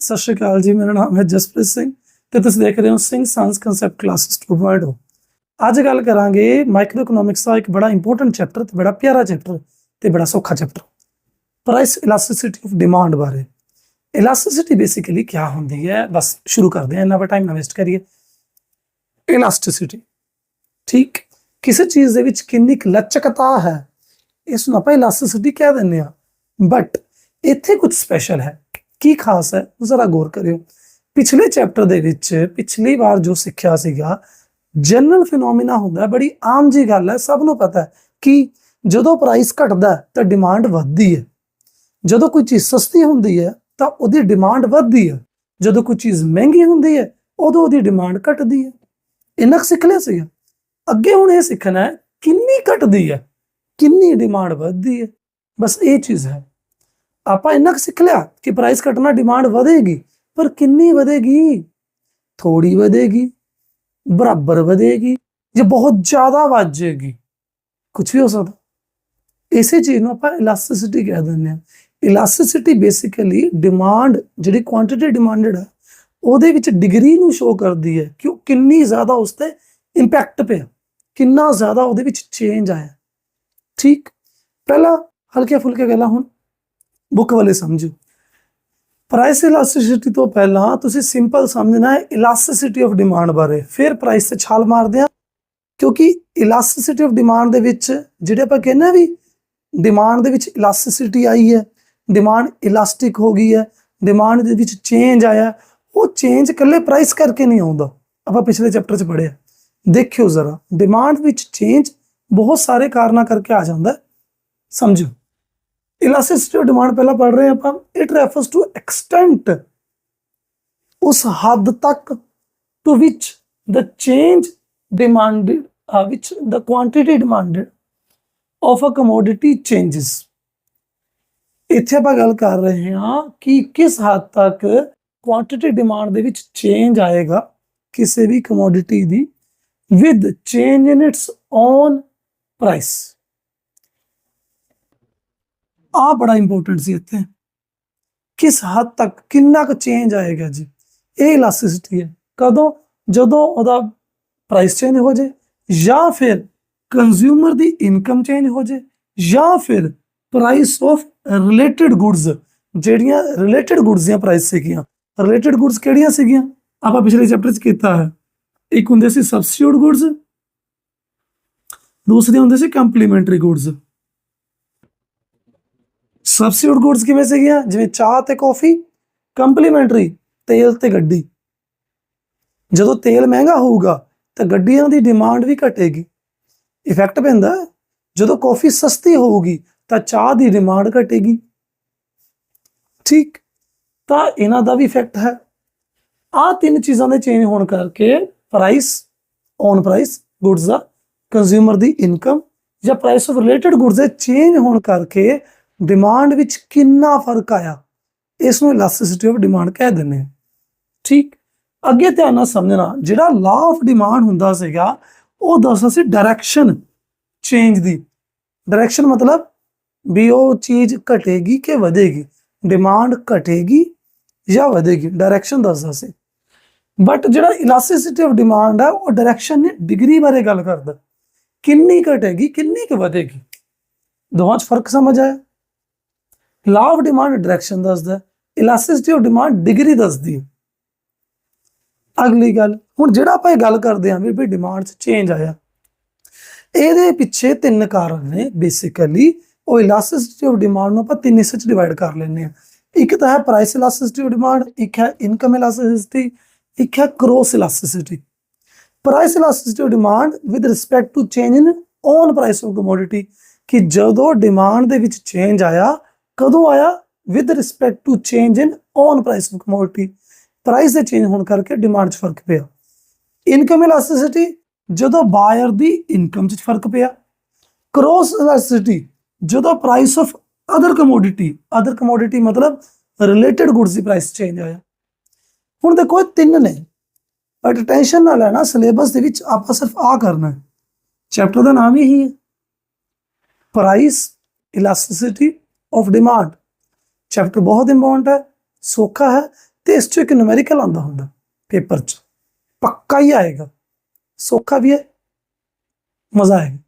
ਸਤਿ ਸ਼੍ਰੀ ਅਕਾਲ ਜੀ, ਮੇਰਾ ਨਾਮ ਹੈ ਜਸਪ੍ਰੀਤ ਸਿੰਘ ਤੇ ਤੁਸੀਂ ਦੇਖ ਰਹੇ ਹੋ ਸਿੰਘ ਸਾਇੰਸ ਕਨਸੈਪਟ ਕਲਾਸਿਸ 2.0 ਅੱਜ ਗੱਲ ਕਰਾਂਗੇ ਮਾਈਕਰੋ ਇਕਨੋਮਿਕਸ ਦਾ ਇੱਕ ਬੜਾ ਇੰਪੋਰਟੈਂਟ ਚੈਪਟਰ ਤੇ ਬੜਾ ਪਿਆਰਾ ਚੈਪਟਰ ਤੇ ਬੜਾ ਸੌਖਾ chapter price elasticity of demand ਬਾਰੇ। ਇਲਾਸਟਿਸਿਟੀ ਬੇਸਿਕਲੀ ਕੀ ਹੁੰਦੀ ਹੈ? ਬਸ ਸ਼ੁਰੂ ਕਰਦੇ ਹਾਂ, ਇੰਨਾ ਟਾਈਮ ਨਾ ਵੇਸਟ ਕਰੀਏ। ਇਲਾਸਟੀਸਿਟੀ ਠੀਕ? ਕਿਸੇ ਚੀਜ਼ ਦੇ ਵਿੱਚ ਕਿੰਨੀ ਕੁ ਲਚਕਤਾ ਹੈ, ਇਸ ਨੂੰ ਆਪਾਂ ਇਲਾਸਟਿਸਿਟੀ ਕਹਿ ਦਿੰਦੇ ਆ ਬਟ ਇੱਥੇ ਕੁਝ ਸਪੈਸ਼ਲ ਹੈ। ਕੀ ਖਾਸ ਹੈ? ਜ਼ਰਾ ਗੌਰ ਕਰਿਓ। ਪਿਛਲੇ ਚੈਪਟਰ ਦੇ ਵਿੱਚ, ਪਿਛਲੀ ਵਾਰ ਜੋ ਸਿੱਖਿਆ ਸੀਗਾ ਜਨਰਲ ਫੀਨੋਮੀਨਾ ਹੁੰਦਾ ਬੜੀ ਆਮ ਜੀ ਗੱਲ ਹੈ, ਸਭ ਨੂੰ ਪਤਾ ਹੈ ਕਿ ਜਦੋਂ ਪ੍ਰਾਈਸ ਘਟਦਾ ਤਾਂ ਡਿਮਾਂਡ ਵੱਧਦੀ ਹੈ। ਜਦੋਂ ਕੋਈ ਚੀਜ਼ ਸਸਤੀ ਹੁੰਦੀ ਹੈ, ਤਾਂ ਉਹਦੀ ਡਿਮਾਂਡ ਵੱਧਦੀ ਹੈ। ਜਦੋਂ ਕੋਈ ਚੀਜ਼ ਮਹਿੰਗੀ ਹੁੰਦੀ ਹੈ, ਉਦੋਂ ਉਹਦੀ ਡਿਮਾਂਡ ਘਟਦੀ ਹੈ। ਇੰਨਾ ਕੁ ਸਿੱਖ ਲਿਆ ਸੀਗਾ? ਅੱਗੇ ਹੁਣ ਇਹ ਸਿੱਖਣਾ ਹੈ, ਕਿੰਨੀ ਘਟਦੀ ਹੈ, ਕਿੰਨੀ ਡਿਮਾਂਡ ਵੱਧਦੀ ਹੈ। ਬਸ ਇਹ ਚੀਜ਼ ਹੈ। ਆਪਾਂ ਇੰਨਾ ਕੁ ਸਿੱਖ ਲਿਆ ਕਿ ਪ੍ਰਾਈਸ ਘਟਣਾ ਡਿਮਾਂਡ ਵਧੇਗੀ, ਪਰ ਕਿੰਨੀ ਵਧੇਗੀ? ਥੋੜੀ ਵਧੇਗੀ, ਬਰਾਬਰ ਵਧੇਗੀ, ਜਾਂ ਬਹੁਤ ਜ਼ਿਆਦਾ ਵੱਧ ਜਾਏਗੀ ਕੁਝ ਵੀ ਹੋ ਸਕਦਾ। ਇਸੇ ਚੀਜ਼ ਨੂੰ ਆਪਾਂ ਇਲਾਸਟਿਸਿਟੀ ਕਹਿ ਦਿੰਦੇ ਹਾਂ। ਇਲਾਸਟਿਸਿਟੀ ਬੇਸਿਕਲੀ ਡਿਮਾਂਡ ਜਿਹੜੀ ਕੁਆਂਟੀਟੀ ਡਿਮਾਂਡਡ ਹੈ ਉਹਦੇ ਵਿੱਚ ਡਿਗਰੀ ਨੂੰ ਸ਼ੋ ਕਰਦੀ ਹੈ ਕਿ ਉਹ ਕਿੰਨੀ ਜ਼ਿਆਦਾ ਉਸ ਤੇ ਇੰਪੈਕਟ ਪਿਆ, ਕਿੰਨਾ ਜ਼ਿਆਦਾ ਉਹਦੇ ਵਿੱਚ ਚੇਂਜ ਆਇਆ। ਠੀਕ? ਪਹਿਲਾਂ ਹਲਕੇ ਫੁਲਕੇ ਗੱਲਾਂ ਹੁਣ। ਬੁੱਕ ਵਾਲੇ ਸਮਝੋ। ਪ੍ਰਾਈਸ ਇਲਾਸਟਿਸਿਟੀ ਤੋਂ ਪਹਿਲਾਂ ਤੁਸੀਂ ਸਿੰਪਲ ਸਮਝਣਾ ਹੈ ਇਲਾਸਟਿਸਿਟੀ ਆਫ ਡਿਮਾਂਡ ਬਾਰੇ। ਫਿਰ ਪ੍ਰਾਈਸ ਤੇ ਛਾਲ ਮਾਰਦੇ ਆ ਕਿਉਂਕਿ ਇਲਾਸਟਿਸਿਟੀ ਆਫ ਡਿਮਾਂਡ ਦੇ ਵਿੱਚ ਜਿਹੜੇ ਆਪਾਂ ਕਹਿੰਦੇ ਆ ਵੀ ਡਿਮਾਂਡ ਦੇ ਵਿੱਚ ਇਲਾਸਟਿਸਿਟੀ ਆਈ ਹੈ ਡਿਮਾਂਡ ਇਲਾਸਟਿਕ ਹੋ ਗਈ ਹੈ ਡਿਮਾਂਡ ਦੇ ਵਿੱਚ ਚੇਂਜ ਆਇਆ, ਉਹ ਚੇਂਜ ਇਕੱਲੇ ਪ੍ਰਾਈਸ ਕਰਕੇ ਨਹੀਂ ਆਉਂਦਾ। ਆਪਾਂ ਪਿਛਲੇ ਚੈਪਟਰ 'ਚ ਪੜ੍ਹਿਆ। ਦੇਖਿਓ ਜ਼ਰਾ ਡਿਮਾਂਡ ਵਿੱਚ ਚੇਂਜ ਬਹੁਤ ਸਾਰੇ ਕਾਰਨਾਂ ਕਰਕੇ ਆ ਜਾਂਦਾ ਹੈ। ਸਮਝੋ। ਇਲਾਸਟਿਸਿਟੀ ਆਫ ਡਿਮਾਂਡ ਪਹਿਲਾਂ ਪੜ ਰਹੇ ਆਪਾਂ। ਇਟ ਰੈਫਰਸ ਟੂ ਐਕਸਟੈਂਟ ਉਸ ਹੱਦ ਤੱਕ to which the change demanded uh, which the quantity demanded of a commodity changes ਇੱਥੇ ਆਪਾਂ ਗੱਲ ਕਰ ਰਹੇ ਹਾਂ ਕਿ ਕਿਸ ਹੱਦ ਤੱਕ ਕੁਆਂਟੀਟੀ ਡਿਮਾਂਡ ਦੇ ਵਿੱਚ ਚੇਂਜ ਆਏਗਾ ਕਿਸੇ ਵੀ commodity the with change in its own price ਆ ਬੜਾ ਇੰਪੋਰਟੈਂਟ ਸੀ ਇੱਥੇ। ਕਿਸ ਹੱਦ ਤੱਕ ਕਿੰਨਾ ਕੁ ਚੇਂਜ ਆਏਗਾ ਜੀ? ਇਹ ਇਲਾਸਟਿਸਿਟੀ ਹੈ। ਕਦੋਂ? ਜਦੋਂ ਉਹਦਾ ਪ੍ਰਾਈਸ ਚੇਂਜ ਹੋ ਜਾਏ ਜਾਂ ਫਿਰ ਕੰਜ਼ਿਊਮਰ ਦੀ ਇਨਕਮ ਚੇਂਜ ਹੋ ਜਾਏ ਜਾਂ ਫਿਰ ਪ੍ਰਾਈਸ ਆਫ ਰਿਲੇਟਡ ਗੁੱਡਸ ਜਿਹੜੀਆਂ ਰਿਲੇਟਡ ਗੁੱਡਸ ਦੀਆਂ ਪ੍ਰਾਈਸ ਸੀਗੀਆਂ। ਰਿਲੇਟਡ ਗੁੱਡਸ ਕਿਹੜੀਆਂ ਸੀਗੀਆਂ? ਆਪਾਂ ਪਿਛਲੇ ਚੈਪਟਰ 'ਚ ਕੀਤਾ ਹੈ। ਇੱਕ ਹੁੰਦੇ ਸੀ ਸਬਸਟੀਟਿਊਟ ਗੁੱਡਸ ਦੂਸਰੇ ਹੁੰਦੇ ਸੀ ਕੰਪਲੀਮੈਂਟਰੀ ਗੁੱਡਸ ਸਬਸਟੀਟਿਊਟ ਗੁੱਡਸ ਕਿਵੇਂ ਸੀਗੀਆਂ? ਜਿਵੇਂ ਚਾਹ ਤੇ ਕਾਫੀ, ਕੰਪਲੀਮੈਂਟਰੀ, ਤੇਲ ਤੇ ਗੱਡੀ। ਜਦੋਂ ਤੇਲ ਮਹਿੰਗਾ ਹੋਊਗਾ, ਤਾਂ ਗੱਡੀਆਂ ਦੀ ਡਿਮਾਂਡ ਵੀ ਘਟੇਗੀ। ਇਫੈਕਟ ਪੈਂਦਾ ਜਦੋਂ ਕਾਫੀ ਸਸਤੀ ਹੋਊਗੀ, ਤਾਂ ਚਾਹ ਦੀ ਡਿਮਾਂਡ ਘਟੇਗੀ। ਠੀਕ। ਤਾਂ ਇਹਨਾਂ ਦਾ ਵੀ ਇਫੈਕਟ ਹੈ। ਆ ਤਿੰਨ ਚੀਜ਼ਾਂ ਦੇ ਚੇਂਜ ਹੋਣ ਕਰਕੇ ਪ੍ਰਾਈਸ ਔਨ ਪ੍ਰਾਈਸ ਗੁੱਡਸ ਦਾ ਕੰਜ਼ਿਊਮਰ ਦੀ ਇਨਕਮ ਜਾਂ ਪ੍ਰਾਈਸ ਆਫ ਰਿਲੇਟਡ ਗੁੱਡਸ ਦੇ ਚੇਂਜ ਹੋਣ ਕਰਕੇ ਡਿਮਾਂਡ ਵਿੱਚ ਕਿੰਨਾ ਫ਼ਰਕ ਆਇਆ? ਇਸ ਨੂੰ ਇਲਾਸਟਿਸਿਟੀ ਆਫ ਡਿਮਾਂਡ ਕਹਿ ਦਿੰਦੇ ਹਾਂ। ਠੀਕ? ਅੱਗੇ ਧਿਆਨ ਨਾਲ ਸਮਝਣਾ, ਜਿਹੜਾ ਲਾ ਆਫ ਡਿਮਾਂਡ ਹੁੰਦਾ ਸੀਗਾ, ਉਹ ਦੱਸਦਾ ਸੀ ਡਾਇਰੈਕਸ਼ਨ ਚੇਂਜ ਦੀ। ਡਾਇਰੈਕਸ਼ਨ ਮਤਲਬ ਵੀ ਉਹ ਚੀਜ਼ ਘਟੇਗੀ ਕਿ ਵਧੇਗੀ? ਡਿਮਾਂਡ ਘਟੇਗੀ ਜਾਂ ਵਧੇਗੀ? ਡਾਇਰੈਕਸ਼ਨ ਦੱਸਦਾ ਸੀ। ਬਟ ਜਿਹੜਾ ਇਲਾਸਟਿਸਿਟੀ ਆਫ ਡਿਮਾਂਡ ਹੈ ਉਹ ਡਾਇਰੈਕਸ਼ਨ ਨੇ ਡਿਗਰੀ ਬਾਰੇ ਗੱਲ ਕਰਦਾ। ਕਿੰਨੀ ਘਟੇਗੀ, ਕਿੰਨੀ ਕੁ ਵਧੇਗੀ? ਦੋਹਾਂ 'ਚ ਫ਼ਰਕ ਸਮਝ ਆਇਆ? ਲਾ ਆਫ ਡਿਮਾਂਡ ਡਾਇਰੈਕਸ਼ਨ ਦੱਸਦਾ ਇਲਾਸਟਿਸਿਟੀ ਆਫ ਡਿਮਾਂਡ ਡਿਗਰੀ ਦੱਸਦੀ ਅਗਲੀ ਗੱਲ, ਹੁਣ ਜਿਹੜਾ ਆਪਾਂ ਇਹ ਗੱਲ ਕਰਦੇ ਆਂ ਵੀ ਵੀ ਡਿਮਾਂਡ 'ਚ ਚੇਂਜ ਆਇਆ, ਇਹਦੇ ਪਿੱਛੇ ਤਿੰਨ ਕਾਰਨ ਨੇ ਬੇਸਿਕਲੀ ਉਹ ਇਲਾਸਟਿਸਿਟੀ ਆਫ ਡਿਮਾਂਡ ਨੂੰ ਆਪਾਂ ਤਿੰਨ ਹਿੱਸੇ 'ਚ ਡਿਵਾਈਡ ਕਰ ਲੈਂਦੇ ਆ ਇੱਕ ਤਾਂ ਹੈ ਪ੍ਰਾਈਸ ਇਲਾਸਟਿਸਿਟੀ ਆਫ ਡਿਮਾਂਡ ਇੱਕ ਹੈ ਇਨਕਮ ਇਲਾਸਟਿਸਿਟੀ ਇੱਕ ਹੈ cross elasticity price elasticity of demand with respect to change in own price of commodity ਕਿ ਜਦੋਂ ਡਿਮਾਂਡ ਦੇ ਵਿੱਚ ਚੇਂਜ ਆਇਆ ਕਦੋਂ ਆਇਆ with respect to change in own price of commodity price ਦੇ ਚੇਂਜ ਹੋਣ ਕਰਕੇ ਡਿਮਾਂਡ 'ਚ ਫ਼ਰਕ ਪਿਆ। ਇਨਕਮ ਇਲਾਸਟਿਸਿਟੀ ਜਦੋਂ ਬਾਇਰ ਦੀ ਇਨਕਮ 'ਚ ਫ਼ਰਕ ਪਿਆ। ਕ੍ਰੋਸ ਇਲਾਸਟਿਸਿਟੀ ਜਦੋਂ price of other commodity other commodity ਮਤਲਬ ਰਿਲੇਟਡ ਗੁੱਡਸ ਦੀ ਪ੍ਰਾਈਸ ਚੇਂਜ ਆਇਆ। ਹੁਣ ਦੇਖੋ ਇਹ ਤਿੰਨ ਨੇ। ਬਟ ਟੈਨਸ਼ਨ ਨਾ ਲੈਣਾ ਸਿਲੇਬਸ ਦੇ ਵਿੱਚ ਆਪਾਂ ਸਿਰਫ ਆ ਕਰਨਾ ਹੈ। ਚੈਪਟਰ ਦਾ ਨਾਮ ਹੀ ਇਹੀ ਹੈ। Price elasticity of demand chapter ਬਹੁਤ ਇੰਪੋਰਟੈਂਟ ਹੈ, ਸੌਖਾ ਹੈ ਤੇ ਇਸ ਚੋਂ ਇੱਕ ਨੂਮੈਰੀਕਲ ਆਉਂਦਾ ਹੁੰਦਾ ਪੇਪਰ 'ਚ। ਪੱਕਾ ਹੀ ਆਏਗਾ। ਸੌਖਾ ਵੀ ਹੈ, ਮਜ਼ਾ ਆਏਗਾ।